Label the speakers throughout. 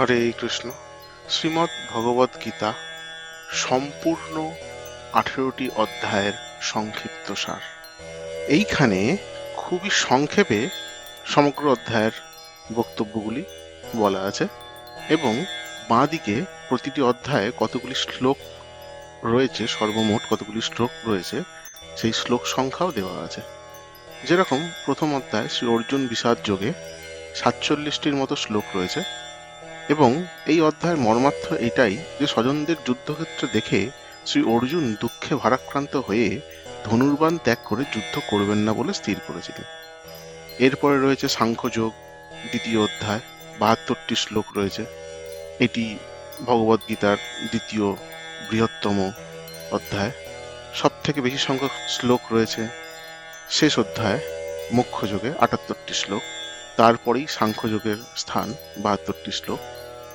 Speaker 1: হরে কৃষ্ণ। শ্রীমদ্ ভগবদ গীতা, সম্পূর্ণ আঠেরোটি অধ্যায়ের সংক্ষিপ্ত সার। এইখানে খুবই সংক্ষেপে সমগ্র অধ্যায়ের বক্তব্যগুলি বলা আছে এবং বাঁ দিকে প্রতিটি অধ্যায়ে কতগুলি শ্লোক রয়েছে, সর্বমোট কতগুলি শ্লোক রয়েছে, সেই শ্লোক সংখ্যাও দেওয়া আছে। যেরকম প্রথম অধ্যায় শ্রী অর্জুন বিষাদ যোগে সাতচল্লিশটির মতো শ্লোক রয়েছে। এবং এই অধ্যায়ের মর্মার্থ এটাই যে স্বজনদের যুদ্ধক্ষেত্র দেখে শ্রী অর্জুন দুঃখে ভারাক্রান্ত হয়ে ধনুর্বাণ ত্যাগ করে যুদ্ধ করবেন না বলে স্থির করেছিলেন। এরপরে রয়েছে সাংখ্যযোগ, দ্বিতীয় অধ্যায়, বাহাত্তরটি শ্লোক রয়েছে। এটি ভগবদ গীতার দ্বিতীয় বৃহত্তম অধ্যায়। সব থেকে বেশি সংখ্যক শ্লোক রয়েছে। শেষ অধ্যায় মুখ্য যোগে আটাত্তরটি শ্লোক, তারপরেই সাংখ্যযোগের স্থান বাহাত্তরটি শ্লোক।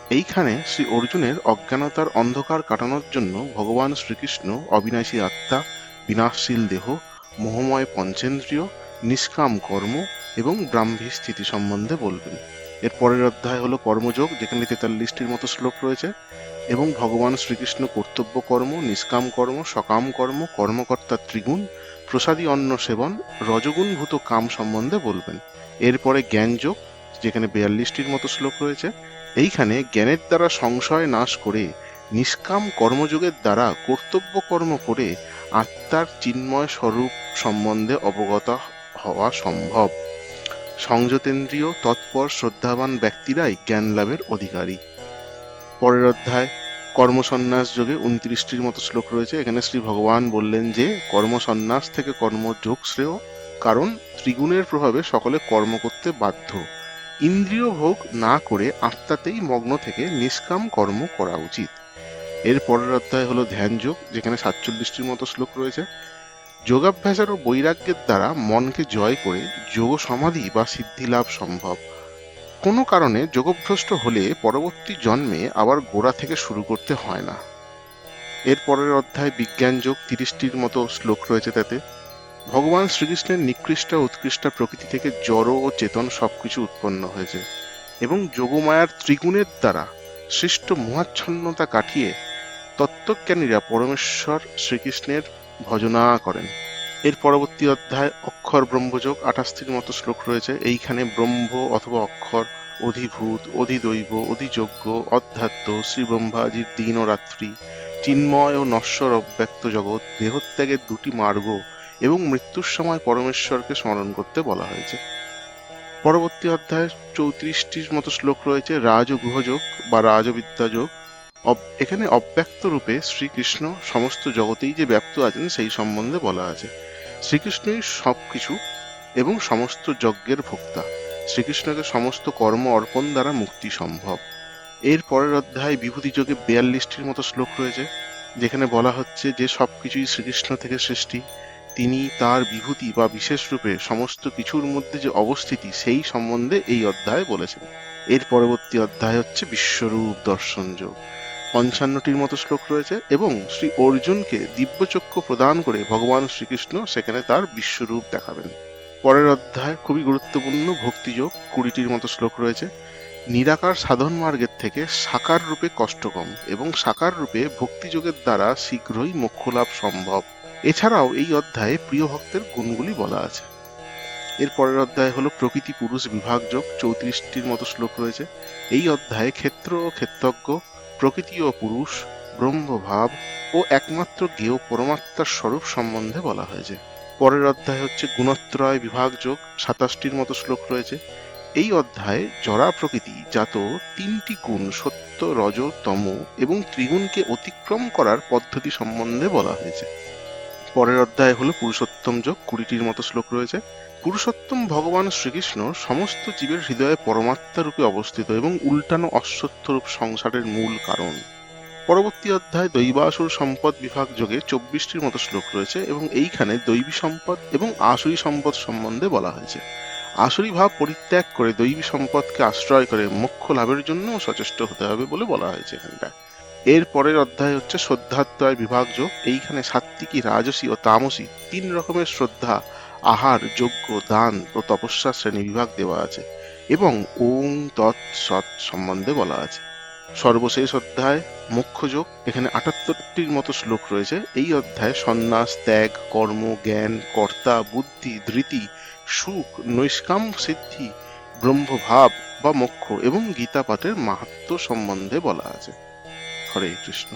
Speaker 1: এইখানে শ্রী অর্জুনের অজ্ঞানতার অন্ধকার কাটানোর জন্য ভগবান শ্রীকৃষ্ণ, অবিনাশী আত্মা, বিনাশশীল দেহ, মোহময় পঞ্চেন্দ্রিয়, নিষ্কাম কর্ম এবং ব্রাহ্মী স্থিতি সম্বন্ধে বলবেন। এর পরের অধ্যায় হলো কর্মযোগ, যেখানে তেতাল্লিশটির মতো শ্লোক রয়েছে। এবং ভগবান শ্রীকৃষ্ণ কর্তব্য কর্ম, নিষ্কাম কর্ম, সকাম কর্ম, কর্মকর্তা ত্রিগুণ, প্রসাদী অন্ন সেবন, রজগুণভূত কাম সম্বন্ধে বলবেন। এরপরে জ্ঞানযোগ, যেখানে বিয়াল্লিশটির মতো শ্লোক রয়েছে। এইখানে জ্ঞানের দ্বারা সংশয় নাশ করে, নিষ্কাম কর্মযোগের দ্বারা কর্তব্য কর্ম করে আত্মার চিন্ময় স্বরূপ সম্বন্ধে অবগত হওয়া সম্ভব। সংযতেন্দ্রীয়, তৎপর, শ্রদ্ধাবান ব্যক্তিরাই জ্ঞান লাভের অধিকারী। পরের অধ্যায়, কর্মসন্ন্যাস যোগে উনত্রিশটির মতো শ্লোক রয়েছে। এখানে শ্রী ভগবান বললেন যে, কর্মসন্ন্যাস থেকে কর্মযোগ শ্রেয়, কারণ ত্রিগুণের প্রভাবে সকলে কর্ম করতে বাধ্য। ইন্দ্রিয় ভোগ না করে আত্মাতেই মগ্ন থেকে নিষ্কাম কর্ম করা উচিত। এর পরের অধ্যায় হলো ধ্যান যোগ যেখানে সাতচল্লিশটির মতো শ্লোক রয়েছে। যোগাভ্যাসের ও বৈরাগ্যের দ্বারা মনকে জয় করে যোগ সমাধি বা সিদ্ধি লাভ সম্ভব। কোনো কারণে যোগভ্রষ্ট হলে পরবর্তী জন্মে আবার গোড়া থেকে শুরু করতে হয় না। এর পরের অধ্যায় বিজ্ঞান যোগ তিরিশটির মতো শ্লোক রয়েছে তাতে। ভগবান শ্রীকৃষ্ণের নিকৃষ্ট উৎকৃষ্ট প্রকৃতি থেকে জড় ও চেতন সবকিছু উৎপন্ন হয়েছে এবং যোগমায়ার ত্রিগুণের দ্বারা সৃষ্ট মহাচ্ছন্নতা কাটিয়ে তত্ত্বজ্ঞানীরা পরমেশ্বর শ্রীকৃষ্ণের ভজনা করেন। এর পরবর্তী অধ্যায় অক্ষর ব্রহ্মযোগ আঠাশটির মতো শ্লোক রয়েছে। এইখানে ব্রহ্ম অথবা অক্ষর, অধিভূত, অধিদৈব অধিযোগ্য অধ্যাত্ম শ্রীব্রহ্মাজির দিন ও রাত্রি, চিন্ময় ও নশ্বর অব্যক্ত জগৎ, দেহত্যাগের দুটি মার্গ এবং মৃত্যুর সময় পরমেশ্বরকে স্মরণ করতে বলা হয়েছে। পরবর্তী অধ্যায়ে চৌত্রিশটির মতো শ্লোক রয়েছে রাজ ও গুহযোগ বা রাজবিদ্যা যোগ এখানে অব্যক্ত রূপে শ্রীকৃষ্ণ সমস্ত জগতেই যে ব্যপ্ত আছেন সেই সম্বন্ধে বলা আছে। শ্রীকৃষ্ণই সবকিছু এবং সমস্ত যজ্ঞের ভোক্তা। শ্রীকৃষ্ণকে সমস্ত কর্ম অর্পণ দ্বারা মুক্তি সম্ভব। এর পরের অধ্যায় বিভূতি যোগে বিয়াল্লিশটির মতো শ্লোক রয়েছে, যেখানে বলা হচ্ছে যে সবকিছুই শ্রীকৃষ্ণ থেকে সৃষ্টি। তিনি তার বিভূতি বা বিশেষ রূপে সমস্ত কিছুর মধ্যে যে অবস্থিতি, সেই সম্বন্ধে এই অধ্যায়ে বলেছেন। এর পরবর্তী অধ্যায় হচ্ছে বিশ্বরূপ দর্শন যোগ। পঞ্চান্নটির মতো শ্লোক রয়েছে এবং শ্রী অর্জুনকে দিব্যচক্ষু প্রদান করে ভগবান শ্রীকৃষ্ণ সেখানে তার বিশ্বরূপ দেখাবেন। পরের অধ্যায় খুবই গুরুত্বপূর্ণ ভক্তিযোগ কুড়িটির মতো শ্লোক রয়েছে। নিরাকার সাধন মার্গের থেকে সাকার রূপে কষ্ট কম এবং সাকার রূপে ভক্তিযোগের দ্বারা শীঘ্রই মোক্ষ লাভ সম্ভব। এছাড়াও এই অধ্যায়ে প্রিয় ভক্তের গুণগুলি বলা আছে। এর পরের অধ্যায় হলো প্রকৃতি পুরুষ বিভাগযোগ চৌত্রিশটির মতো শ্লোক রয়েছে। এই অধ্যায়ে ক্ষেত্র ও ক্ষেত্রজ্ঞ, প্রকৃতি ও পুরুষ ব্রহ্মভাব ও একমাত্র জ্ঞেয় পরমাত্মার স্বরূপ সম্বন্ধে বলা হয়েছে। পরের অধ্যায় হচ্ছে গুণত্রয় বিভাগযোগ সাতাশটির মতো শ্লোক রয়েছে। এই অধ্যায়ে জরা প্রকৃতি জাত তিনটি গুণ সত্য, রজ, তম এবং ত্রিগুণকে অতিক্রম করার পদ্ধতি সম্বন্ধে বলা হয়েছে। পরের অধ্যায় হলো পুরুষোত্তম যোগ, কুড়িটির মতো শ্লোক রয়েছে। পুরুষোত্তম ভগবান শ্রীকৃষ্ণ সমস্ত জীবের হৃদয়ে পরমাত্মা রূপে অবস্থিত এবং উল্টানো অশ্বত্থরূপ সংসারের মূল কারণ। পরবর্তী অধ্যায় দৈবাসুর সম্পদ বিভাগ যোগে চব্বিশটির মতো শ্লোক রয়েছে এবং এইখানে দৈবী সম্পদ এবং আসুরী সম্পদ সম্বন্ধে বলা হয়েছে। আসুরী ভাব পরিত্যাগ করে দৈবী সম্পদকে আশ্রয় করে, মোক্ষ লাভের জন্য সচেষ্ট হতে হবে বলে বলা হয়েছে এখানটায়। এর পরের অধ্যায় হচ্ছে শ্রদ্ধাত্ময় বিভাগ যোগ এইখানে সাত্বিকী রাজসী ও তামসী তিন রকমের শ্রদ্ধা, আহার, যজ্ঞ, দান ও তপস্যা শ্রেণি বিভাগ দেওয়া আছে এবং ওং, তৎ, সৎ সম্বন্ধে বলা আছে। সর্বশেষ অধ্যায়, মোক্ষযোগ। এখানে আটাত্তরটির মতো শ্লোক রয়েছে। এই অধ্যায়ে সন্ন্যাস, ত্যাগ, কর্ম, জ্ঞান, কর্তা, বুদ্ধি, ধৃতি, সুখ, নৈষ্কাম, সিদ্ধি, ব্রহ্মভাব বা মোক্ষ এবং গীতা পাঠের মাহাত্ম সম্বন্ধে বলা আছে। হরে কৃষ্ণ